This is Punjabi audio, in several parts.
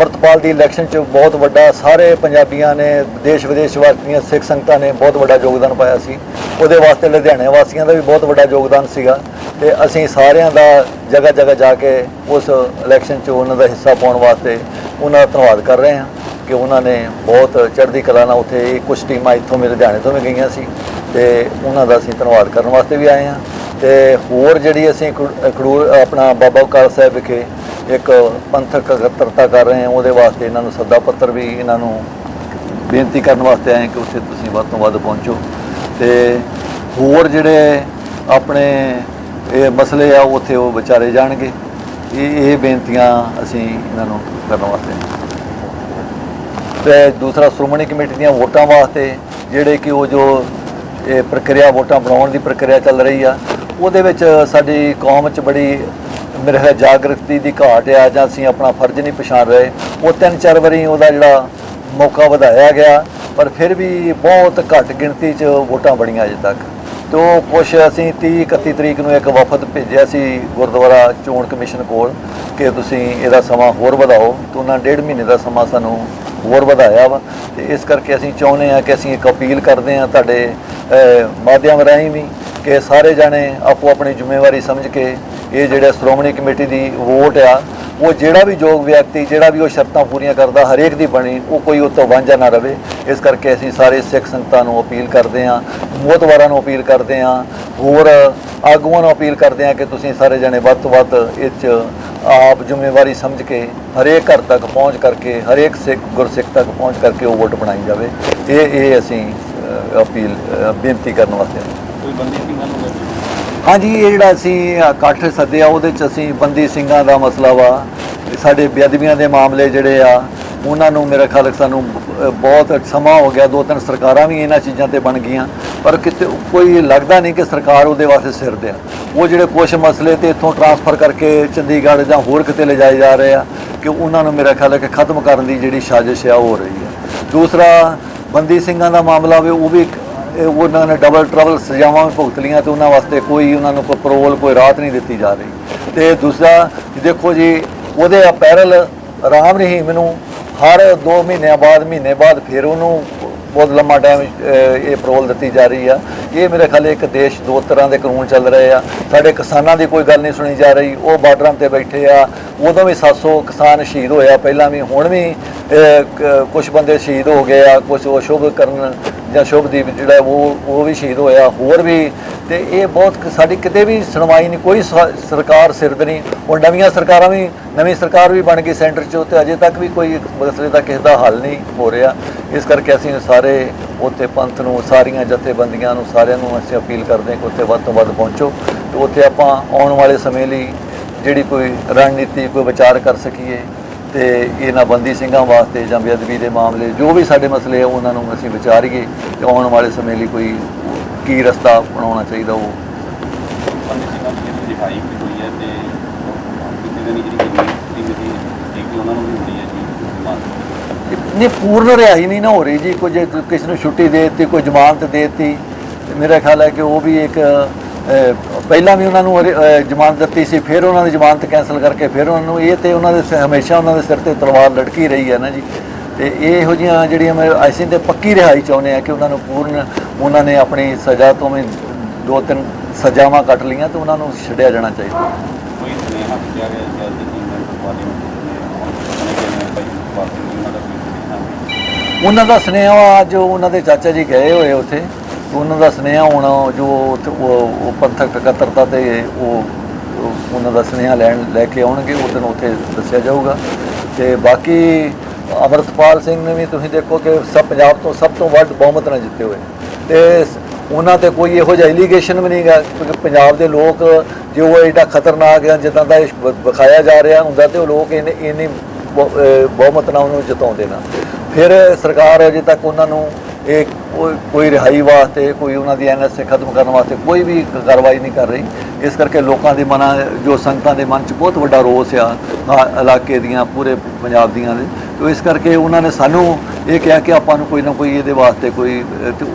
ਅਮਰਤਪਾਲ ਦੀ ਇਲੈਕਸ਼ਨ 'ਚ ਬਹੁਤ ਵੱਡਾ ਸਾਰੇ ਪੰਜਾਬੀਆਂ ਨੇ, ਦੇਸ਼ ਵਿਦੇਸ਼ ਵਾਸੀਆਂ, ਸਿੱਖ ਸੰਗਤਾਂ ਨੇ ਬਹੁਤ ਵੱਡਾ ਯੋਗਦਾਨ ਪਾਇਆ ਸੀ। ਉਹਦੇ ਵਾਸਤੇ ਲੁਧਿਆਣੇ ਵਾਸੀਆਂ ਦਾ ਵੀ ਬਹੁਤ ਵੱਡਾ ਯੋਗਦਾਨ ਸੀਗਾ ਤੇ ਅਸੀਂ ਸਾਰਿਆਂ ਦਾ ਜਗ੍ਹਾ ਜਗ੍ਹਾ ਜਾ ਕੇ ਉਸ ਇਲੈਕਸ਼ਨ 'ਚ ਉਹਨਾਂ ਦਾ ਹਿੱਸਾ ਪਾਉਣ ਵਾਸਤੇ ਉਹਨਾਂ ਦਾ ਧੰਨਵਾਦ ਕਰ ਰਹੇ ਹਾਂ ਕਿ ਉਹਨਾਂ ਨੇ ਬਹੁਤ ਚੜ੍ਹਦੀ ਕਲਾ ਨਾਲ ਉੱਥੇ ਕੁਝ ਟੀਮਾਂ ਇੱਥੋਂ ਮੇਰੇ ਲੁਧਿਆਣੇ ਤੋਂ ਵੀ ਗਈਆਂ ਸੀ ਤੇ ਉਹਨਾਂ ਦਾ ਅਸੀਂ ਧੰਨਵਾਦ ਕਰਨ ਵਾਸਤੇ ਵੀ ਆਏ ਹਾਂ ਤੇ ਹੋਰ ਜਿਹੜੀ ਅਸੀਂ ਖਡੂ- ਆਪਣਾ ਬਾਬਾ ਕਾਲ ਸਾਹਿਬ ਵਿਖੇ ਇੱਕ ਪੰਥਕ ਇਕੱਤਰਤਾ ਕਰ ਰਹੇ ਹਾਂ, ਉਹਦੇ ਵਾਸਤੇ ਇਹਨਾਂ ਨੂੰ ਸੱਦਾ ਪੱਤਰ ਵੀ ਇਹਨਾਂ ਨੂੰ ਬੇਨਤੀ ਕਰਨ ਵਾਸਤੇ ਆਏ ਕਿ ਉੱਥੇ ਤੁਸੀਂ ਵੱਧ ਤੋਂ ਵੱਧ ਪਹੁੰਚੋ। ਤੇ ਹੋਰ ਜਿਹੜੇ ਆਪਣੇ ਇਹ ਮਸਲੇ ਆ ਉੱਥੇ ਉਹ ਵਿਚਾਰੇ ਜਾਣਗੇ। ਇਹ ਇਹ ਬੇਨਤੀਆਂ ਅਸੀਂ ਇਹਨਾਂ ਨੂੰ ਕਰਨ ਵਾਸਤੇ ਤੇ ਦੂਸਰਾ, ਸ਼੍ਰੋਮਣੀ ਕਮੇਟੀ ਦੀਆਂ ਵੋਟਾਂ ਵਾਸਤੇ ਜਿਹੜੇ ਕਿ ਉਹ ਜੋ ਇਹ ਪ੍ਰਕਿਰਿਆ, ਵੋਟਾਂ ਬਣਾਉਣ ਦੀ ਪ੍ਰਕਿਰਿਆ ਚੱਲ ਰਹੀ ਆ, ਉਹਦੇ ਵਿੱਚ ਸਾਡੀ ਕੌਮ 'ਚ ਬੜੀ ਮੇਰੇ ਖਿਆਲ ਜਾਗਰਤੀ ਦੀ ਘਾਟ ਆ ਜਾਂ ਅਸੀਂ ਆਪਣਾ ਫਰਜ਼ ਨਹੀਂ ਪਛਾਣ ਰਹੇ, ਉਹ ਤਿੰਨ ਚਾਰ ਵਾਰੀ ਉਹਦਾ ਜਿਹੜਾ ਮੌਕਾ ਵਧਾਇਆ ਗਿਆ, ਪਰ ਫਿਰ ਵੀ ਬਹੁਤ ਘੱਟ ਗਿਣਤੀ 'ਚ ਵੋਟਾਂ ਬਣੀਆਂ ਅਜੇ ਤੱਕ। ਤੋ ਕੁਛ ਅਸੀਂ 30 31 ਤਰੀਕ ਨੂੰ ਇੱਕ ਵਫਦ ਭੇਜਿਆ ਸੀ ਗੁਰਦੁਆਰਾ ਚੋਣ ਕਮਿਸ਼ਨ ਕੋਲ ਕਿ ਤੁਸੀਂ ਇਹਦਾ ਸਮਾਂ ਹੋਰ ਵਧਾਓ। ਤੇ ਉਹਨਾਂ ਡੇਢ ਮਹੀਨੇ ਦਾ ਸਮਾਂ ਸਾਨੂੰ ਹੋਰ ਵਧਾਇਆ ਵਾ। ਤੇ ਇਸ ਕਰਕੇ ਅਸੀਂ ਚਾਹੁੰਦੇ ਹਾਂ ਕਿ ਅਸੀਂ ਇੱਕ ਅਪੀਲ ਕਰਦੇ ਹਾਂ ਤੁਹਾਡੇ ਮਾਧਿਅਮ ਰਾਹੀਂ ਵੀ ਕਿ ਸਾਰੇ ਜਾਣੇ ਆਪੋ ਆਪਣੀ ਜ਼ਿੰਮੇਵਾਰੀ ਸਮਝ ਕੇ ਇਹ ਜਿਹੜਾ ਸ਼੍ਰੋਮਣੀ ਕਮੇਟੀ ਦੀ ਵੋਟ ਆ, ਉਹ ਜਿਹੜਾ ਵੀ ਯੋਗ ਵਿਅਕਤੀ, ਜਿਹੜਾ ਵੀ ਉਹ ਸ਼ਰਤਾਂ ਪੂਰੀਆਂ ਕਰਦਾ, ਹਰੇਕ ਦੀ ਬਣੀ, ਉਹ ਕੋਈ ਉਹ ਤੋਂ ਵਾਂਝਾ ਨਾ ਰਵੇ। ਇਸ ਕਰਕੇ ਅਸੀਂ ਸਾਰੇ ਸਿੱਖ ਸੰਗਤਾਂ ਨੂੰ ਅਪੀਲ ਕਰਦੇ ਹਾਂ, ਮੋਤਵਾਰਾਂ ਨੂੰ ਅਪੀਲ ਕਰਦੇ ਹਾਂ, ਹੋਰ ਆਗੂਆਂ ਨੂੰ ਅਪੀਲ ਕਰਦੇ ਹਾਂ ਕਿ ਤੁਸੀਂ ਸਾਰੇ ਜਣੇ ਵੱਧ ਤੋਂ ਵੱਧ ਇਹ 'ਚ ਆਪ ਜ਼ਿੰਮੇਵਾਰੀ ਸਮਝ ਕੇ, ਹਰੇਕ ਘਰ ਤੱਕ ਪਹੁੰਚ ਕਰਕੇ, ਹਰੇਕ ਸਿੱਖ ਗੁਰਸਿੱਖ ਤੱਕ ਪਹੁੰਚ ਕਰਕੇ ਉਹ ਵੋਟ ਬਣਾਈ ਜਾਵੇ। ਇਹ ਇਹ ਅਸੀਂ ਅਪੀਲ ਬੇਨਤੀ ਕਰਨ ਵਾਸਤੇ। ਕੋਈ ਬੰਦੀ ਸਿੰਘਾਂ ਨੂੰ ਹਾਂਜੀ, ਇਹ ਜਿਹੜਾ ਅਸੀਂ ਇਕੱਠ ਸੱਦਿਆ, ਉਹਦੇ ਚ ਅਸੀਂ ਬੰਦੀ ਸਿੰਘਾਂ ਦਾ ਮਸਲਾ ਵਾ। ਸਾਡੇ ਬੇਅਦਬੀਆਂ ਦੇ ਮਾਮਲੇ ਜਿਹੜੇ ਆ, ਉਹਨਾਂ ਨੂੰ ਮੇਰਾ ਖਿਆਲ ਸਾਨੂੰ ਬਹੁਤ ਸਮਾਂ ਹੋ ਗਿਆ। ਦੋ ਤਿੰਨ ਸਰਕਾਰਾਂ ਵੀ ਇਹਨਾਂ ਚੀਜ਼ਾਂ ਤੇ ਬਣ ਗਈਆਂ। ਪਰ ਕਿਤੇ ਕੋਈ ਲੱਗਦਾ ਨਹੀਂ ਕਿ ਸਰਕਾਰ ਉਹਦੇ ਵਾਸਤੇ ਸਿਰ ਦੇ ਆ ਉਹ ਜਿਹੜੇ ਕੁਝ ਮਸਲੇ ਤੇ ਇੱਥੋਂ ਟਰਾਂਸਫਰ ਕਰਕੇ ਚੰਡੀਗੜ੍ਹ ਜਾਂ ਹੋਰ ਕਿਤੇ ਲਿਜਾਏ ਜਾ ਰਹੇ ਆ, ਕਿ ਉਹਨਾਂ ਨੂੰ ਮੇਰਾ ਖਿਆਲ ਹੈ ਕਿ ਖਤਮ ਕਰਨ ਦੀ ਜਿਹੜੀ ਸਾਜ਼ਿਸ਼ ਆ, ਉਹ ਹੋ ਰਹੀ ਹੈ ਦੂਸਰਾ, ਬੰਦੀ ਸਿੰਘਾਂ ਦਾ ਮਾਮਲਾ ਵੀ ਉਹ ਵੀ ਇੱਕ ਉਹਨਾਂ ਨੇ ਡਬਲ ਟਰਬਲ ਸਜ਼ਾਵਾਂ ਵੀ ਭੁਗਤ ਲੀਆਂ ਤੇ ਉਹਨਾਂ ਵਾਸਤੇ ਕੋਈ ਉਹਨਾਂ ਨੂੰ ਕੋਈ ਪਰੋਲ ਕੋਈ ਰਾਹਤ ਨਹੀਂ ਦਿੱਤੀ ਜਾ ਰਹੀ। ਤੇ ਦੂਸਰਾ, ਦੇਖੋ ਜੀ, ਉਹਦੇ ਅਪੈਰਲ ਆਰਾਮ ਨਹੀਂ ਮੈਨੂੰ ਹਰ 2 ਮਹੀਨਿਆਂ ਬਾਅਦ, ਮਹੀਨੇ ਬਾਅਦ ਫਿਰ ਉਹਨੂੰ ਬਹੁਤ ਲੰਮਾ ਟਾਈਮ ਇਹ ਪਰੋਲ ਦਿੱਤੀ ਜਾ ਰਹੀ ਆ। ਇਹ ਮੇਰੇ ਖਿਆਲ ਇੱਕ ਦੇਸ਼ ਦੋ ਤਰ੍ਹਾਂ ਦੇ ਕਾਨੂੰਨ ਚੱਲ ਰਹੇ ਆ। ਸਾਡੇ ਕਿਸਾਨਾਂ ਦੀ ਕੋਈ ਗੱਲ ਨਹੀਂ ਸੁਣੀ ਜਾ ਰਹੀ। ਉਹ ਬਾਰਡਰਾਂ ਤੇ ਬੈਠੇ ਆ। ਉਦੋਂ ਵੀ 700 ਕਿਸਾਨ ਸ਼ਹੀਦ ਹੋਇਆ ਪਹਿਲਾਂ ਵੀ ਹੁਣ ਵੀ ਕੁਝ ਬੰਦੇ ਸ਼ਹੀਦ ਹੋ ਗਏ ਆ। ਕੁਝ ਉਹ ਸ਼ੁਭ ਕਰਨ ਜਾਂ ਸ਼ੁਭਦੀਪ ਜਿਹੜਾ ਉਹ ਉਹ ਵੀ ਸ਼ਹੀਦ ਹੋਇਆ, ਹੋਰ ਵੀ ਤੇ ਇਹ ਬਹੁਤ ਸਾਡੀ ਕਿਤੇ ਵੀ ਸੁਣਵਾਈ ਨਹੀਂ, ਕੋਈ ਸ- ਸਰਕਾਰ ਸਿਰਦ ਨਹੀਂ। ਉਹ ਨਵੀਆਂ ਸਰਕਾਰਾਂ ਵੀ, ਨਵੀਂ ਸਰਕਾਰ ਵੀ ਬਣ ਗਈ ਸੈਂਟਰ 'ਚ ਤੇ ਅਜੇ ਤੱਕ ਵੀ ਕੋਈ ਮਸਲੇ ਦਾ ਕਿਸੇ ਦਾ ਹੱਲ ਨਹੀਂ ਹੋ ਰਿਹਾ। ਇਸ ਕਰਕੇ ਅਸੀਂ ਸਾਰੇ ਉੱਥੇ ਪੰਥ ਨੂੰ, ਸਾਰੀਆਂ ਜਥੇਬੰਦੀਆਂ ਨੂੰ, ਸਾਰਿਆਂ ਨੂੰ ਅਸੀਂ ਅਪੀਲ ਕਰਦੇ ਹਾਂ ਕਿ ਉੱਥੇ ਵੱਧ ਤੋਂ ਵੱਧ ਪਹੁੰਚੋ ਤੇ ਉੱਥੇ ਆਪਾਂ ਆਉਣ ਵਾਲੇ ਸਮੇਂ ਲਈ ਜਿਹੜੀ ਕੋਈ ਰਣਨੀਤੀ, ਕੋਈ ਵਿਚਾਰ ਕਰ ਸਕੀਏ। ਤੇ ਇਹਨਾਂ ਬੰਦੀ ਸਿੰਘਾਂ ਵਾਸਤੇ ਜਾਂ ਬੇਅਦਬੀ ਦੇ ਮਾਮਲੇ ਜੋ ਵੀ ਸਾਡੇ ਮਸਲੇ ਆ ਉਹਨਾਂ ਨੂੰ ਅਸੀਂ ਵਿਚਾਰੀਏ ਤੇ ਆਉਣ ਵਾਲੇ ਸਮੇਂ ਲਈ ਕੋਈ ਕੀ ਰਸਤਾ ਬਣਾਉਣਾ ਚਾਹੀਦਾ ਉਹ। ਨੂੰ ਪੂਰਨ ਰਿਹਾਈ ਨਹੀਂ ਨਾ ਹੋ ਰਹੀ ਜੀ। ਕੁਝ ਕਿਸੇ ਨੂੰ ਛੁੱਟੀ ਦੇ ਦਿੱਤੀ ਕੋਈ ਜ਼ਮਾਨਤ ਦੇ ਦਿੱਤੀ ਮੇਰਾ ਖਿਆਲ ਹੈ ਕਿ ਉਹ ਵੀ ਇੱਕ ਪਹਿਲਾਂ ਵੀ ਉਹਨਾਂ ਨੂੰ ਜ਼ਮਾਨਤ ਦਿੱਤੀ ਸੀ ਫਿਰ ਉਹਨਾਂ ਦੀ ਜ਼ਮਾਨਤ ਕੈਂਸਲ ਕਰਕੇ ਫਿਰ ਉਹਨਾਂ ਨੂੰ ਇਹ ਤੇ ਉਹਨਾਂ ਦੇ ਹਮੇਸ਼ਾ ਉਹਨਾਂ ਦੇ ਸਿਰ ਤੇ ਤਲਵਾਰ ਲਟਕੀ ਰਹੀ ਹੈ ਨਾ ਜੀ। ਤੇ ਇਹ ਇਹੋ ਜਿਹੀਆਂ ਜਿਹੜੀਆਂ ਮੈਂ ਅਸੀਂ ਤੇ ਪੱਕੀ ਰਿਹਾਈ ਚਾਹੁੰਦੇ ਆ ਕਿ ਉਹਨਾਂ ਨੂੰ ਪੂਰਨ ਉਹਨਾਂ ਨੇ ਆਪਣੀ ਸਜ਼ਾ ਤੋਂ ਵੀ ਦੋ ਤਿੰਨ ਸਜ਼ਾਵਾਂ ਕੱਟ ਲਈਆਂ ਤੇ ਉਹਨਾਂ ਨੂੰ ਛੱਡਿਆ ਜਾਣਾ ਚਾਹੀਦਾ। ਕੋਈ ਸੁਨੇਹਾ ਭੇਜਿਆ ਗਿਆ ਜਲਦ ਹੀ ਮੈਂ ਸੁਨੇਹਾ ਉਹਨਾਂ ਦਾ ਸੁਨੇਹਾ ਅੱਜ ਉਹਨਾਂ ਦੇ ਚਾਚਾ ਜੀ ਗਏ ਹੋਏ ਉੱਥੇ। ਉਹਨਾਂ ਦਾ ਸੁਨੇਹਾ ਹੋਣਾ, ਜੋ ਉੱਥੇ ਉਹ ਪੰਥਕ ਇਕੱਤਰਤਾ ਤੇ ਉਹ ਉਹਨਾਂ ਦਾ ਸੁਨੇਹਾ ਲੈਣ, ਲੈ ਕੇ ਆਉਣਗੇ, ਉਹ ਦਿਨ ਉੱਥੇ ਦੱਸਿਆ ਜਾਊਗਾ। ਤੇ ਬਾਕੀ ਅਮਰਤਪਾਲ ਸਿੰਘ ਨੇ ਵੀ ਤੁਸੀਂ ਦੇਖੋ ਕਿ ਸਭ ਪੰਜਾਬ ਤੋਂ ਸਭ ਤੋਂ ਵੱਧ ਬਹੁਮਤ ਨਾਲ ਜਿੱਤੇ ਹੋਏ। ਤੇ ਉਹਨਾਂ ਤੇ ਕੋਈ ਇਹੋ ਜਿਹਾ ਐਲੀਗੇਸ਼ਨ ਵੀ ਨਹੀਂ ਗਾ, ਕਿਉਂਕਿ ਪੰਜਾਬ ਦੇ ਲੋਕ ਜੇ ਉਹ ਐਡਾ ਖਤਰਨਾਕ ਹੈ ਜਿੱਦਾਂ ਦਾ ਇਹ ਵ- ਵਿਖਾਇਆ ਜਾ ਰਿਹਾ ਹੁੰਦਾ ਤੇ ਉਹ ਲੋਕ ਇਹਨੇ ਇੰਨੀ ਬਹੁ- ਬਹੁਮਤ ਨਾਲ ਉਹਨੂੰ ਜਿਤਾਉਂਦੇ ਨਾ। ਫਿਰ ਸਰਕਾਰ ਅਜੇ ਤੱਕ ਉਹਨਾਂ ਨੂੰ ਇਹ ਕੋਈ- ਰਿਹਾਈ ਵਾਸਤੇ, ਕੋਈ ਉਹਨਾਂ ਦੀ ਐਨਐਸਏ ਖਤਮ ਕਰਨ ਵਾਸਤੇ ਕੋਈ ਵੀ ਕਾਰਵਾਈ ਨਹੀਂ ਕਰ ਰਹੀ। ਇਸ ਕਰਕੇ ਲੋਕਾਂ ਦੇ ਮਨਾਂ, ਜੋ ਸੰਗਤਾਂ ਦੇ ਮਨ 'ਚ ਬਹੁਤ ਵੱਡਾ ਰੋਸ ਆ ਇਲਾਕੇ ਦੀਆਂ, ਪੂਰੇ ਪੰਜਾਬ ਦੀਆਂ ਦੇ। ਤੋ ਇਸ ਕਰਕੇ ਉਹਨਾਂ ਨੇ ਸਾਨੂੰ ਇਹ ਕਿਹਾ ਕਿ ਆਪਾਂ ਨੂੰ ਕੋਈ ਨਾ ਕੋਈ ਇਹਦੇ ਵਾਸਤੇ ਕੋਈ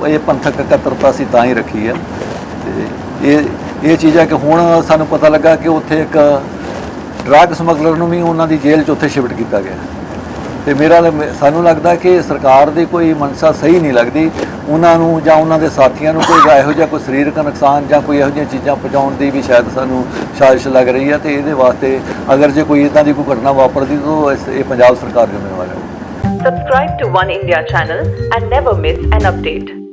ਇਹ ਪੰਥਕ ਇਕੱਤਰਤਾ ਸੀ ਤਾਂ ਹੀ ਰੱਖੀ ਹੈ ਤੇ ਇਹ ਇਹ ਚੀਜ਼ ਹੈ ਕਿ ਹੁਣ ਸਾਨੂੰ ਪਤਾ ਲੱਗਾ ਕਿ ਉੱਥੇ ਇੱਕ ਡਰੱਗ ਸਮਗਲਰ ਨੂੰ ਵੀ ਉਹਨਾਂ ਦੀ ਜੇਲ੍ਹ 'ਚ ਉੱਥੇ ਸ਼ਿਫਟ ਕੀਤਾ ਗਿਆ। ਤੇ ਮੇਰਾ ਸਾਨੂੰ ਲੱਗਦਾ ਕਿ ਸਰਕਾਰ ਦੀ ਕੋਈ ਮਨਸਾ ਸਹੀ ਨਹੀਂ ਲੱਗਦੀ ਉਹਨਾਂ ਨੂੰ ਜਾਂ ਉਹਨਾਂ ਦੇ ਸਾਥੀਆਂ ਨੂੰ ਕੋਈ ਇਹੋ ਜਿਹਾ ਕੋਈ ਸਰੀਰਕ ਨੁਕਸਾਨ ਜਾਂ ਕੋਈ ਇਹੋ ਜਿਹੀਆਂ ਚੀਜ਼ਾਂ ਪਹੁੰਚਾਉਣ ਦੀ ਵੀ ਸ਼ਾਇਦ ਸਾਨੂੰ ਸਾਜ਼ਿਸ਼ ਲੱਗ ਰਹੀ ਹੈ ਤੇ ਇਹਦੇ ਵਾਸਤੇ ਅਗਰ ਜੇ ਕੋਈ ਇਦਾਂ ਦੀ ਕੋਈ ਘਟਨਾ ਵਾਪਰਦੀ ਤਾਂ ਇਸ- ਇਹ ਪੰਜਾਬ ਸਰਕਾਰ ਜ਼ਿੰਮੇਵਾਰ ਹੈ Subscribe to One India channel and never miss an update.